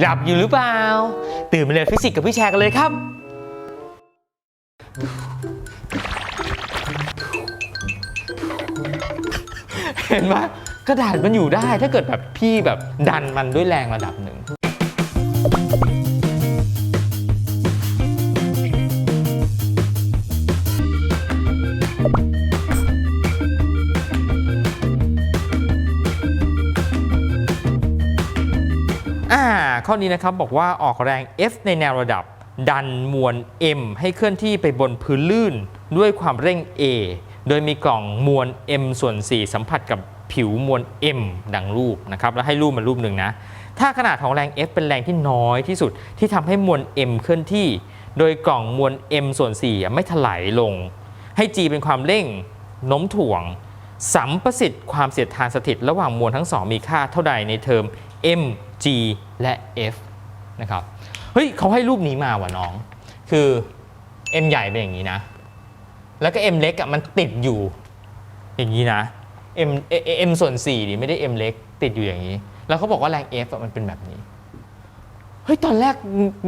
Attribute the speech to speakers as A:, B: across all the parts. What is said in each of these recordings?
A: หลับอยู่หรือเปล่า ตื่นมาเรียนฟิสิกส์กับพี่แชร์กันเลยครับ เห็นไหมกระดาษมันอยู่ได้ถ้าเกิดแบบพี่แบบดันมันด้วยแรงระดับหนึ่ง ข้อนี้นะครับบอกว่าออกแรง F ในแนวระดับ ดันมวล M ให้เคลื่อนที่ไปบนพื้นลื่นด้วยความเร่ง A โดยมีกล่องมวล M ส่วน 4 สัมผัสกับผิวมวล M ดังรูปนะครับแล้วให้รูปมารูปหนึ่งนะ ถ้าขนาดของแรง F เป็นแรงที่น้อยที่สุดที่ทำให้มวล M เคลื่อนที่ โดยกล่องมวล M ส่วน4อ่ไม่ถลายลง ให้ G เป็นความเร่งโน้มถ่วง สัมประสิทธิ์ความเสียดทานสถิต ระหว่างมวลทั้งสองมีค่าเท่าใดในเทอม m g และ f นะครับ เฮ้ยเขาให้รูปนี้มาว่ะน้อง คือ m ใหญ่เป็นอย่างนี้นะ แล้วก็ m เล็กอะมันติดอยู่ อย่างนี้นะ m m ส่วน4นี่ไม่ได้ m เล็กติดอยู่อย่างนี้ แล้วเขาบอกว่าแรง f มันเป็นแบบนี้ เฮ้ยตอนแรก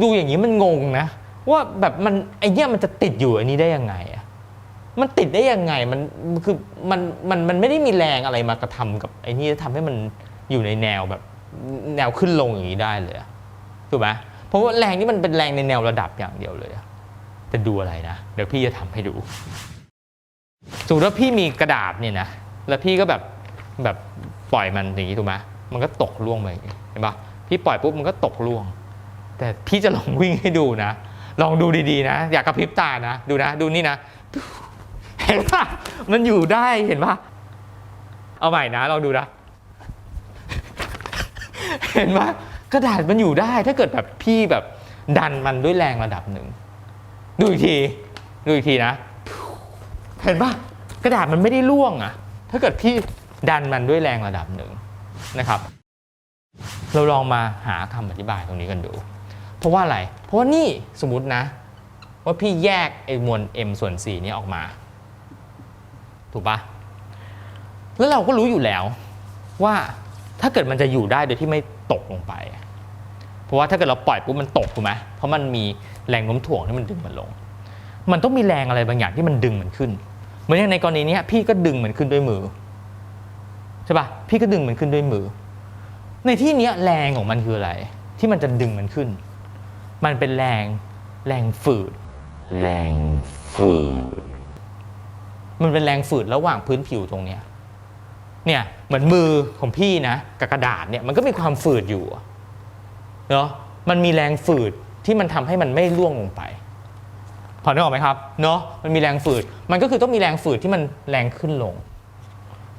A: ดูอย่างนี้มันงงนะ ว่าแบบมันไอเนี้ยมันจะติดอยู่อันนี้ได้ยังไงอะมันติดได้ยังไงมันคือมันมันมันไม่ได้มีแรงอะไรมากระทำกับไอ้นี่ทำให้มันอยู่ในแนวแบบ แนวขึ้นลงอย่างนี้ได้เลยถูกไหมเพราะว่าแรงนี่มันเป็นแรงในแนวระดับอย่างเดียวเลยจะดูอะไรนะ เดี๋ยวพี่จะทำให้ดูสมมติว่าพี่มีกระดาษเนี่ยนะแล้วพี่ก็แบบแบบปล่อยมันอย่างนี้ถูกไหมมันก็ตกล่วงไปเห็นปะพี่ปล่อยปุ๊บมันก็ตกล่วง แต่พี่จะลองวิ่งให้ดูนะ ลองดูดีๆนะ อย่ากกระพริบตานะ ดูนะดูนี่นะ เห็นปะมันอยู่ได้เห็นปะเอาใหม่นะลองดูนะ เห็นปะกระดาษมันอยู่ได้ ถ้าเกิดแบบพี่แบบดันมันด้วยแรงระดับหนึ่ง ดูอีกที ดูอีกทีนะ เห็นปะกระดาษมันไม่ได้ร่วงอะถ้าเกิดพี่ดันมันด้วยแรงระดับหนึ่งนะครับ เราลองมาหาคำอธิบายตรงนี้กันดู เพราะว่าอะไร เพราะว่านี่สมมตินะ ว่าพี่แยกไอ้มวล m ส่วน 4 นี้ออกมา ถูกปะแล้วเราก็รู้อยู่แล้วว่าถ้าเกิดมันจะอยู่ได้โดยที่ไม่ ตกลงไป เพราะว่าถ้าเกิดเราปล่อยปุ๊บมันตกถูกไหมเพราะมันมีแรงโน้มถ่วงที่มันดึงมันลง มันต้องมีแรงอะไรบางอย่างที่มันดึงมันขึ้น เหมือนอย่างในกรณีเนี้ยพี่ก็ดึงมันขึ้นด้วยมือใช่ปะพี่ก็ดึงมันขึ้นด้วยมือ ในที่เนี้ยแรงของมันคืออะไร ที่มันจะดึงมันขึ้น มันเป็นแรงแรงฝืด
B: แรงฝืด
A: มันเป็นแรงฝืดระหว่างพื้นผิวตรงเนี้ย เนี่ยเหมือนมือของพี่นะกับกระดาษเนี่ยมันก็มีความฝืดอยู่เนาะมันมีแรงฝืดที่มันทำให้มันไม่ร่วงลงไปพอนึกออกไหมครับเนาะมันมีแรงฝืด มันก็คือต้องมีแรงฝืดที่มันแรงขึ้นลง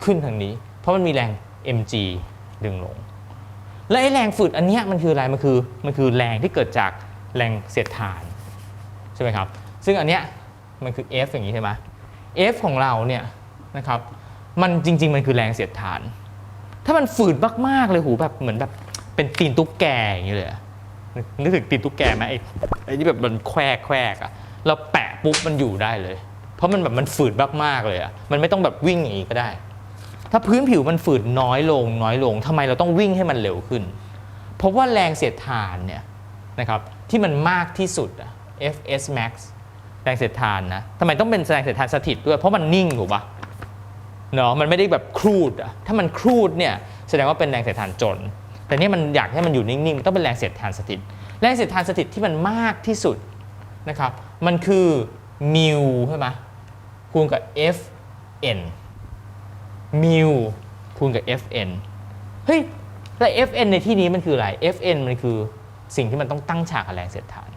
A: ขึ้นทางนี้ เพราะมันมีแรง mg ดึงลง และไอ้แรงฝืดอันนี้มันคืออะไรมันคือมันคือแรงที่เกิดจากแรงเสียดทานใช่ไหมครับ ซึ่งอันเนี้ยมันคือ F อย่างนี้ใช่ไหม F ของเราเนี่ยนะครับ มันจริง ๆ มันคือแรงเสียดทาน ถ้ามันฝืดมากๆเลยหูแบบเหมือนแบบเป็นตีนตุ๊กแกอย่างนี้เลยนึกถึงตีนตุ๊กแกไหมไอ้ไอ้ที่แบบมันแควแควอะเราแปะปุ๊บมันอยู่ได้เลย เพราะมันแบบมันฝืดมากๆเลยอะมันไม่ต้องแบบวิ่งอย่างนี้ก็ได้ ถ้าพื้นผิวมันฝืดน้อยลง น้อยลงทำไมเราต้องวิ่งให้มันเร็วขึ้น เพราะว่าแรงเสียดทานเนี่ยนะครับที่มันมากที่สุดอะ Fs max แรงเสียดทานนะทำไมต้องเป็นแรงเสียดทานสถิตด้วยเพราะมันนิ่งถูกปะ เนาะมันไม่ได้แบบครูดอะถ้ามันครูดเนี่ยแสดงว่าเป็นแรงเสียดทานจน แต่นี่มันอยากให้มันอยู่นิ่งๆมันต้องเป็นแรงเสียดทานสถิต แรงเสียดทานสถิตที่มันมากที่สุดนะครับมันคือมิวใช่ไหมคูณกับ Fn มิวคูณกับ Fn เฮ้ยแล้ว Fn ในที่นี้มันคืออะไร Fn มันคือสิ่งที่มันต้องตั้งฉากกับแรงเสียดทาน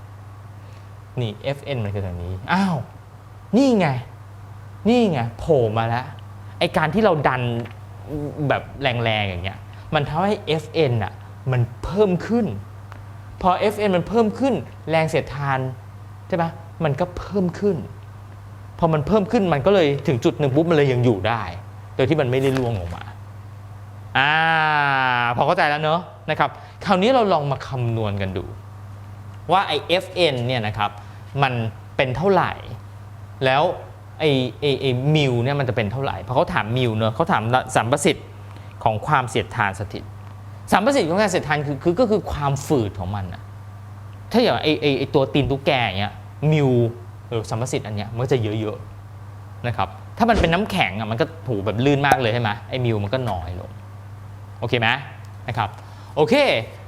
A: นี่ Fn มันคือทางนี้ อ้าว นี่ไง นี่ไง โผล่มาแล้ว ไอการที่เราดันแบบแรงๆอย่างเงี้ยมันทำให้ Fn อะมันเพิ่มขึ้น พอ Fn มันเพิ่มขึ้น แรงเสียดทานใช่ปะมันก็เพิ่มขึ้น พอมันเพิ่มขึ้นมันก็เลยถึงจุดหนึ่งปุ๊บมันเลยยังอยู่ได้ โดยที่มันไม่ได้ล่วงลงมาอ่าพอเข้าใจแล้วเนอะนะครับ คราวนี้เราลองมาคำนวณกันดู ว่าไอ้ Fn เนี่ยนะครับมันเป็นเท่าไหร่ แล้ว ไอ้ไอ้ไอ้มิวเนี่ยมันจะเป็นเท่าไหร่ เพราะเขาถามมิวเนอะเขาถามสัมประสิทธิ์ของความเสียดทานสถิตสัมประสิทธิ์ของการเสร็จทานคือคือก็คือความฝืดของมันอะถ้าอย่างไอไอไอตัวตีนตุ๊กแก่เงี้ยมิวหรือสัมประสิทธิ์อันเนี้ยมันจะเยอะๆนะครับถ้ามันเป็นน้ำแข็งอะมันก็ถูแบบลื่นมากเลยใช่ไหมไอมิวมันก็น้อยลงโอเคไหมนะครับโอเค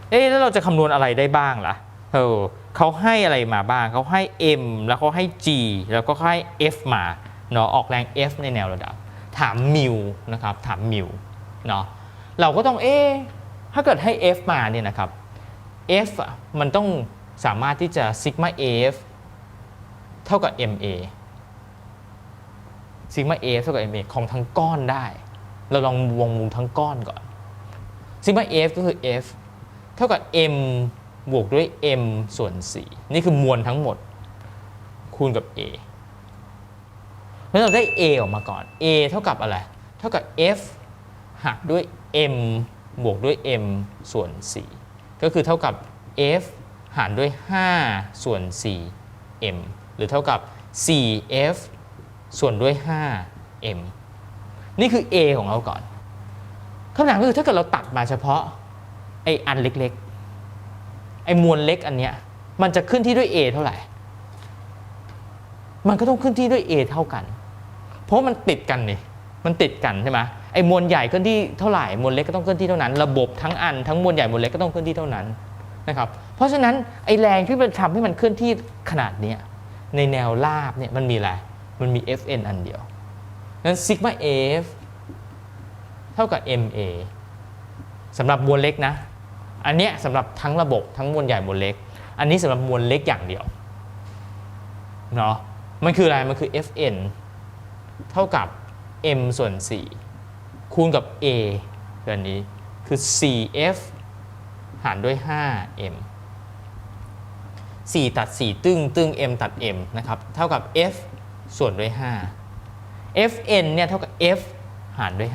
A: เอ๊แล้วเราจะคำนวณอะไรได้บ้างล่ะเออ เขาให้อะไรมาบ้างเขาให้ m แล้วเขาให้ g แล้วก็ให้ f มาเนาะออกแรง f ในแนวระดับ ถามมิวนะครับถามมิวเนาะเราก็ต้องเอ๊ถ้าเกิดให้ f มาเนี่ยนะครับ f อะมันต้องสามารถที่จะซิกมา f เท่ากับ ma ซิกมา f เท่ากับ ma ของทั้งก้อนได้ เราลองวงมุมทั้งก้อนก่อนซิกมา f ก็คือ f เท่ากับ m บวกด้วย m ส่วน 4 นี่คือมวลทั้งหมด คูณกับ a เพราะฉะนั้นเราได้ a ออกมาก่อน a เท่ากับอะไร เท่ากับ f หักด้วย m บวกด้วย m ส่วน 4 ก็คือเท่ากับ f หารด้วย 5 ส่วน 4 m หรือเท่ากับ 4f ส่วนด้วย 5m นี่คือ a ของเราก่อนคำถามก็คือถ้าเกิดเราตัดมาเฉพาะไอ้อันเล็ก ไอ้มวลเล็กอันเนี้ยมันจะขึ้นที่ด้วย A เท่าไหร่ มันก็ต้องขึ้นที่ด้วย A เท่ากัน เพราะมันติดกันนี่ มันติดกันใช่ไหมไอ้มวลใหญ่เคลื่อนที่เท่าไหร่ มวลเล็กก็ต้องเคลื่อนที่เท่านั้น ระบบทั้งอันทั้งมวลใหญ่มวลเล็กก็ต้องเคลื่อนที่เท่านั้นนะครับ เพราะฉะนั้นไอ้แรงที่มันทำให้มันเคลื่อนที่ขนาดเนี้ยในแนวราบเนี่ยมันมีอะไร มันมี Fn อันเดียวนั้นซิกมา F เท่ากับ MA สำหรับมวลเล็กนะ อันเนี้ยสำหรับทั้งระบบทั้งมวลใหญ่มวลเล็ก อันนี้สำหรับมวลเล็กอย่างเดียวเนาะมันคืออะไร มันคือ Fn เท่ากับ m ส่วน 4 คูณกับ a คืออันนี้คือ 4f หารด้วย 5m 4 ตัด 4 ตึ้งตึ้ง m ตัด m นะครับ เท่ากับ f ส่วนด้วย 5 fn เนี่ยเท่ากับ f หารด้วย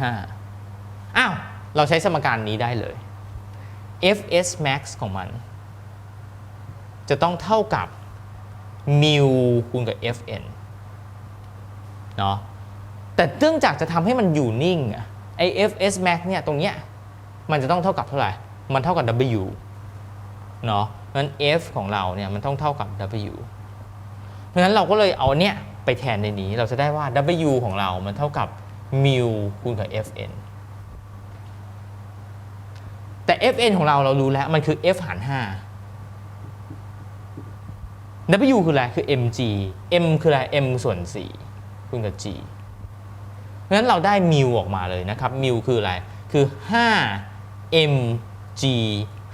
A: 5 อ้าว เราใช้สมการนี้ได้เลย fs max ของมัน จะต้องเท่ากับ mu คูณกับ fn เนาะแต่เนื่องจากจะทำให้มันอยู่นิ่งไอ fs max เนี่ยตรงเนี้ยมันจะต้องเท่ากับเท่าไหร่ มันเท่ากับ w เนาะนั้น f ของเราเนี่ยมันต้องเท่ากับ w เพราะฉะนั้นเราก็เลยเอาเนี่ยไปแทนในนี้ เราจะได้ว่า w ของเรามันเท่ากับ mu คูณกับ fn แต่ fn ของเราเรารู้แล้วมันคือ f หาร 5 w คืออะไร คือ mg m คืออะไร m ส่วน 4คูณกับ g เพราะฉะนั้นเราได้มิวออกมาเลยนะครับมิวคืออะไร คือ 5 mg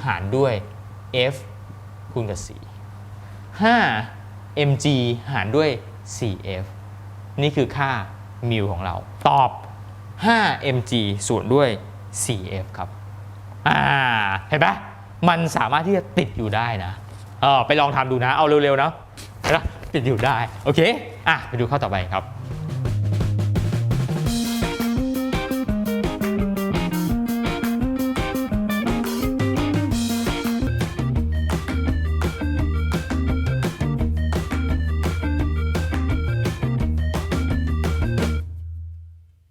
A: หารด้วย f คูณกับ 4 5 mg หารด้วย 4f นี่คือค่ามิวของเรา ตอบ 5 mg ส่วนด้วย 4f ครับ อ่าเห็นปะมันสามารถที่จะติดอยู่ได้นะเออไปลองทำดูนะเอาเร็วๆนะเห็นปะติดอยู่ได้โอเคอะไปดูข้อต่อไปครับ